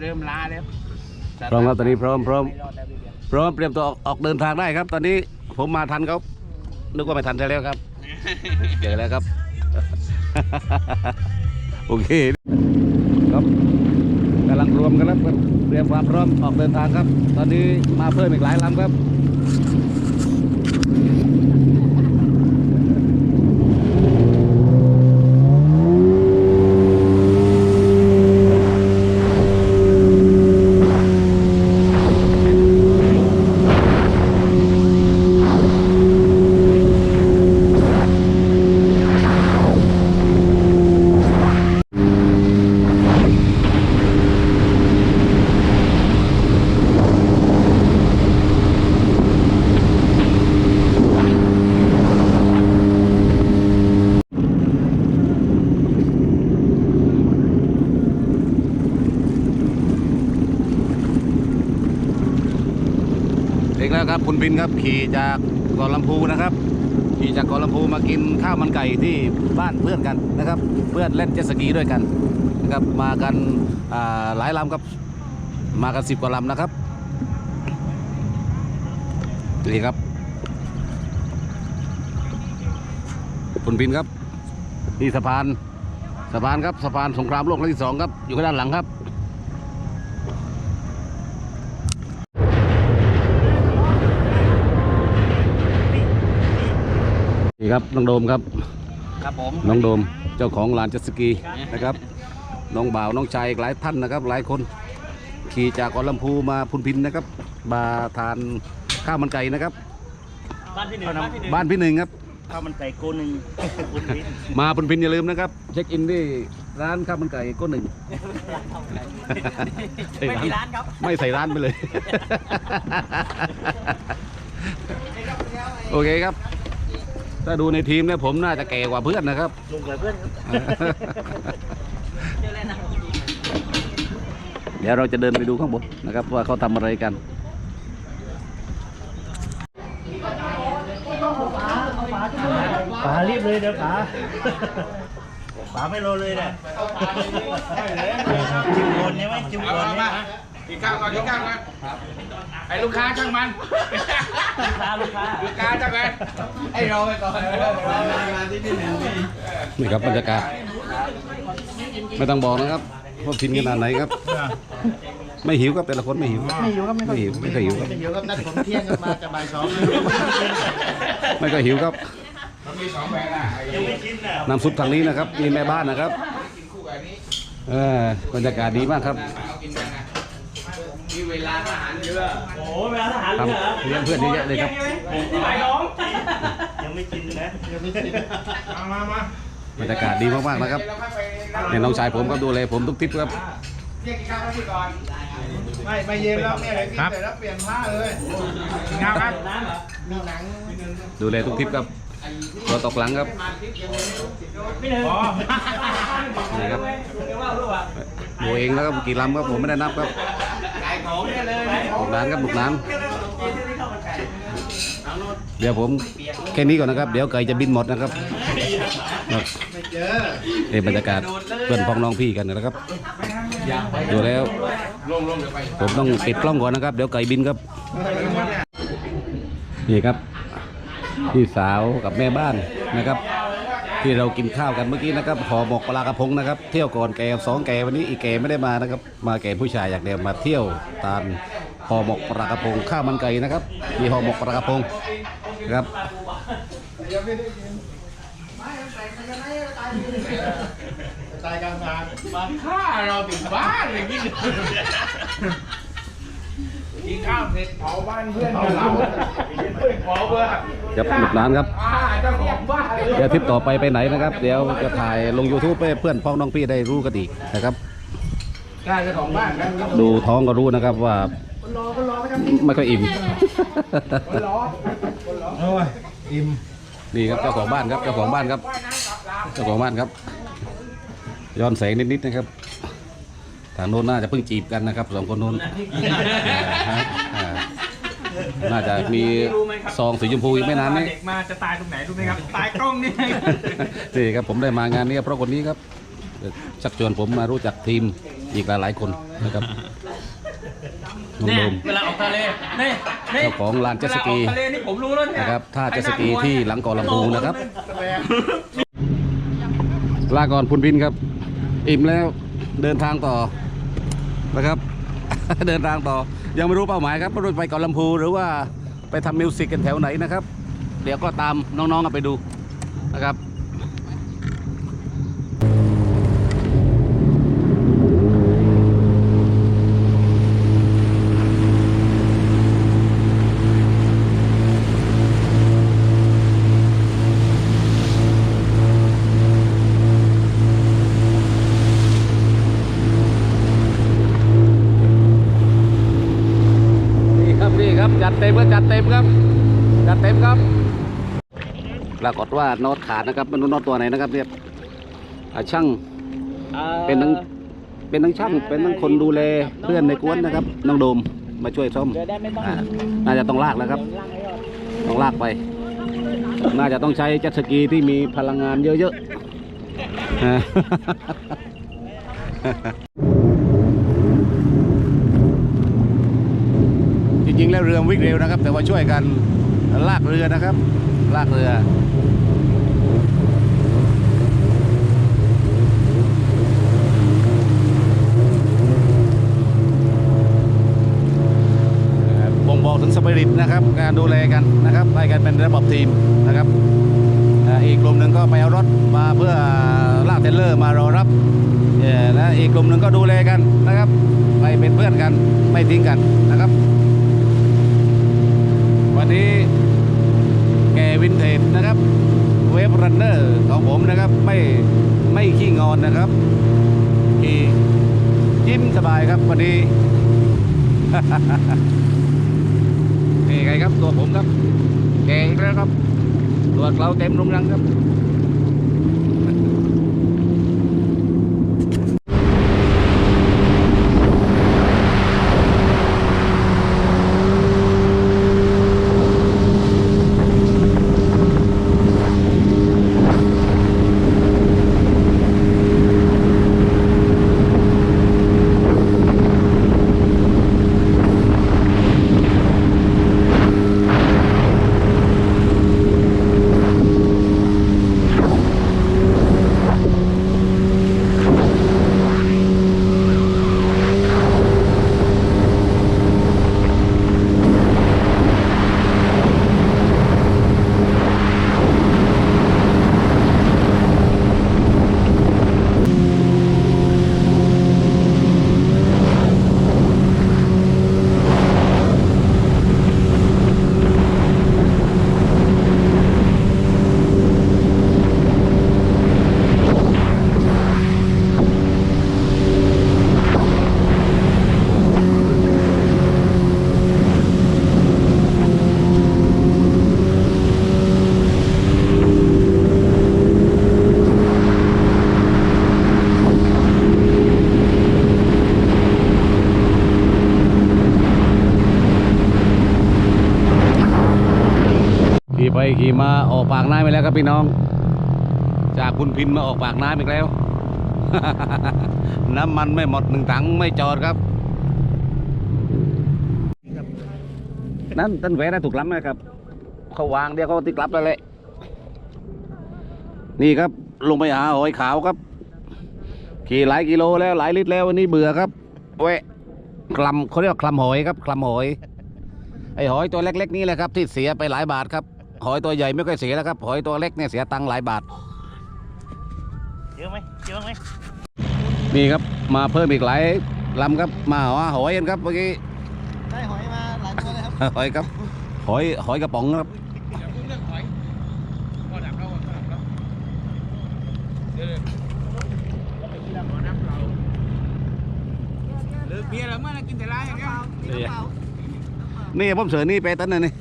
เริ่มล้าแล้วพร้อมครับตอนนี้พร้อมพร้อมไรอดแล้วพี่เบียร์พร้อมเตรียมตัวออกออกเดินทางได้ครับ ตอนนี้ผมมาทันเขานึกว่าไม่ทันใช่แล้วครับเจอแล้วครับ โอเคครับกำลังรวมกันแล้วครับเตรียมความพร้อมออกเดินทางครับ ตอนนี้มาเพิ่มอีกหลายลำครับ แล้วครับคุณบินครับขี่จากเกาะลำพูนะครับ ขี่จากเกาะลำพูมากินข้าวมันไก่ที่บ้านเพื่อนกันนะครับ เพื่อนเล่นเจ็ตสกีด้วยกันนะครับมากันหลายลำครับมากันสิบกว่าลำนะครับนี่ครับ คุณบินครับนี่สะพานสะพานครับสะพานสงครามโลกครั้งที่สองครับอยู่ข้างด้านหลังครับ นี่ครับน้องโดมครับ ครับผมน้องโดมเจ้าของลานเจ็ตสกีนะครับ น้องบ่าวน้องชายอีกหลายท่านนะครับ หลายคน ขี่จากเกาะลำพูมาพุนพินนะครับมาทานข้าวมันไก่นะครับ บ้านพี่หนึ่งบ้านพี่หนึ่งบ้านพี่หนึ่งครับข้าวมันไก่โกหนึ่งคุณพิษมาพุนพินอย่าลืมนะครับ เช็คอินที่ร้านข้าวมันไก่โก็หนึ่งไม่มีร้านครับไม่ใส่ร้านไปเลย โอเคครับ ถ้าดูในทีมเนี่ยผมน่าจะแก่กว่าเพื่อนนะครับลุงกับเพื่อนครับเจอแล้วนะเดี๋ยวเราจะเดินไปดูข้างบนนะครับ ว่าเขาทำอะไรกันป๋ารีบเลยเดี๋ยวป๋าป๋าไม่รอเลยเนี่ยจิ้มก่อนใช่ไหมจิ้มก่อนใช่ไหม กินข้าวก่อนกินข้าวก่อนไอ้ลูกค้าช่างมันลูกค้าลูกค้าลูกค้าช่างมันไอ้เราไปก่อนมาที่ที่หนึ่งนี่นี่ครับบรรยากาศไม่ต้องบอกนะครับว่าฟินขนาดไหนครับ ไม่หิวครับแต่ละคนไม่หิวไม่หิวครับไม่ไม่หิวไม่เคยหิวครับหิวครับนัดผมเที่ยงกันมาจะบ่ายสองไม่ก็หิวครับมันมีสองแบบอะยังไม่ชิมนะน้ำซุปทางนี้นะครับมีแม่บ้านนะครับเออบรรยากาศดีมากครับ มีเวลาอาหารเยอะโอ้เวลาทหารทเลยเหรอำเลี้ยงเพื่อนเยอะแยะเลยครับ ที่ไหนน้องยังไม่กินนะมามามาบรรยากาศดีมากๆนะครับเราค่อยไปนั่งเนี่ยน้องชายผมก็ดูแลผมทุกทิศครับเที่ยงกินข้าวกันก่อนไม่ไม่เย็นแล้วแม่เลยกินเสร็จแล้วเปลี่ยนผ้าเลยกินข้าวครับน้ำเหรอมีหนังดูแลทุกทิศครับตัวตกหลังครับไม่หนึ่งนี่ครับเดี๋ยวว่าลูกอะดูเองแล้วครับกี่ลำครับผมไม่ได้นับครับขายของเนี่ยเลยบุกนานครับบุกนาน เดี๋ยวผมแค่นี้ก่อนนะครับ เดี๋ยวไก่จะบินหมดนะครับไม่เจอเห็นบรรยากาศเพื่อนพ้องน้องพี่กันนะครับดูแล้ว ผมต้องปิดกล้องก่อนนะครับ เดี๋ยวไก่บินครับนี่ครับพี่สาวกับแม่บ้านนะครับ ที่เรากินข้าวกันเมื่อกี้นะครับห่อหมกปลากระพงนะครับ เที่ยวก่อนแกสองแกวันนี้อีกแกไม่ได้มานะครับ มาแกผู้ชายอย่างเดียวมาเที่ยวทานห่อหมกปลากระพงข้าวมันไก่นะครับ มีห่อหมกปลากระพงนะครับตายกลางทางมาฆ่าเราถึงบ้านเลยกิน กินข้าวเสร็จเผาบ้านเพื่อนเราเผาเพื่อครับหนุกหนานครับอ่าเจ้าของบ้านเลยเดี๋ยวทริปต่อไปไปไหนนะครับ เดี๋ยวจะถ่ายลง YouTube ให้เพื่อนพ้องน้องพี่ได้รู้กันอีกนะครับ กล้าเจ้าของบ้านกันคนดูท้องก็รู้นะครับว่ารอคนรอไม่ทำไม่ค่อยอิ่ม คนรอคนรอโอ้ยอิ่มนี่ครับเจ้าของบ้านครับเจ้าของบ้านครับ เจ้าของบ้านครับ ย้อนแสงนิดๆนะครับ ทางโน้นน่าจะเพิ่งจีบกันนะครับสองคนโน้นอ่าฮะอ่าน่าจะมีซองสีชมพูอีกไม่นานนี้ เด็กมาจะตายตรงไหนรู้ไหมครับ ตายกล้องนี่นี่ครับผมได้มางานนี้เพราะคนนี้ครับชักชวนผมมารู้จักทีมอีกหลายๆคนนะครับน้องเนี่ยโดมเวลาออกทะเลนี่นี่เจ้าของลานเจ็ตสกี วลาออทะเลนี่ผมรู้แล้วเนี่ยนะครับท่าเจ็ตสกีที่หลังเกาะลำพูนะครับ ลาก่อนพุนพินครับ อิ่มแล้วเดินทางต่อ นะครับ เดินทางต่อยังไม่รู้เป้าหมายครับว่าเราจะไปเกาะลำพูหรือว่าไปทำมิวสิกกันแถวไหนนะครับ เดี๋ยวก็ตามน้องๆกันไปดูนะครับ นี่ครับจัดเต็มก็จัดเต็มครับจัดเต็มครับปรากฏว่าโน็อตขาดนะครับไม่รู้โน็อตตัวไหนนะครับเนี่ยอ่าช่างเป็นทั้งเป็นทั้งช่างเป็นทั้งคนดูแลเพื่อนในกวนนะครับน้องโดมมาช่วยซ่อมอ่าน่าจะต้องลากแล้วครับ ต้องลากไป น่าจะต้องใช้เจ็ตสกีที่มีพลังงานเยอะๆอ่า จ ริงๆแล้วเรือวิ่งเร็วนะครับ แต่ว่าช่วยกันลากเรือนะครับ ลากเรือบ่งบอกถึงสปิริตนะครับ การดูแลกันนะครับให้กันเป็นระบบทีมนะครับอีกกลุ่มหนึ่งก็ไปเอารถมาเพื่อลากเทเลอร์มารอรับและอีกกลุ่มหนึ่งก็ดูแลกันนะครับ ไปเป็นเพื่อนกันไม่ทิ้งกันนะครับ วันนี้แกวินเทจนะครับเวฟรันเนอร์ของผมนะครับ ไม่ไม่ขี้งอนนะครับขี่ยิ้มสบายครับวันนี้นี่ไงครับตัวผมครับแกงแล้วครับตัวเราเต็มรุงรังครับ ขี่ไปขี่มาออกปากน้ำไปแล้วครับพี่น้อง จากคุณพินมาออกปากน้ำอีกแล้ว น้ำมันไม่หมดหนึ่งถังไม่จอดครับ นั่นต้นแหวนน่ะถูกล้ำนะครับ เขาวางเดี๋ยวเขาติดกลับแล้วแหละนี่ครับลงไปหาหอยขาวครับ ขี่หลายกิโลแล้วหลายลิตรแล้ววันนี้เบื่อครับแวะคลำเขาเรียกว่าคลำหอยครับคลำหอยไอหอยตัวเล็ก ๆ นี่แหละครับ ที่เสียไปหลายบาทครับ หอยตัวใหญ่ไม่ค่อยเสียแล้วครับหอยตัวเล็กเนี่ยเสียตังค์หลายบาทเยอะไหมเยอะไหมนี่ครับมาเพิ่มอีกหลายลำครับมาหาหอยกันครับเมื่อกี้ได้หอยมาหลายตัวเลยครับหอยครับหอยหอยกระป๋องครับหรือเบียร์แล้วเมื่อกินแต่ไรอย่างเงี้ยนี่ผมเสือนี่ไปตันนะนี่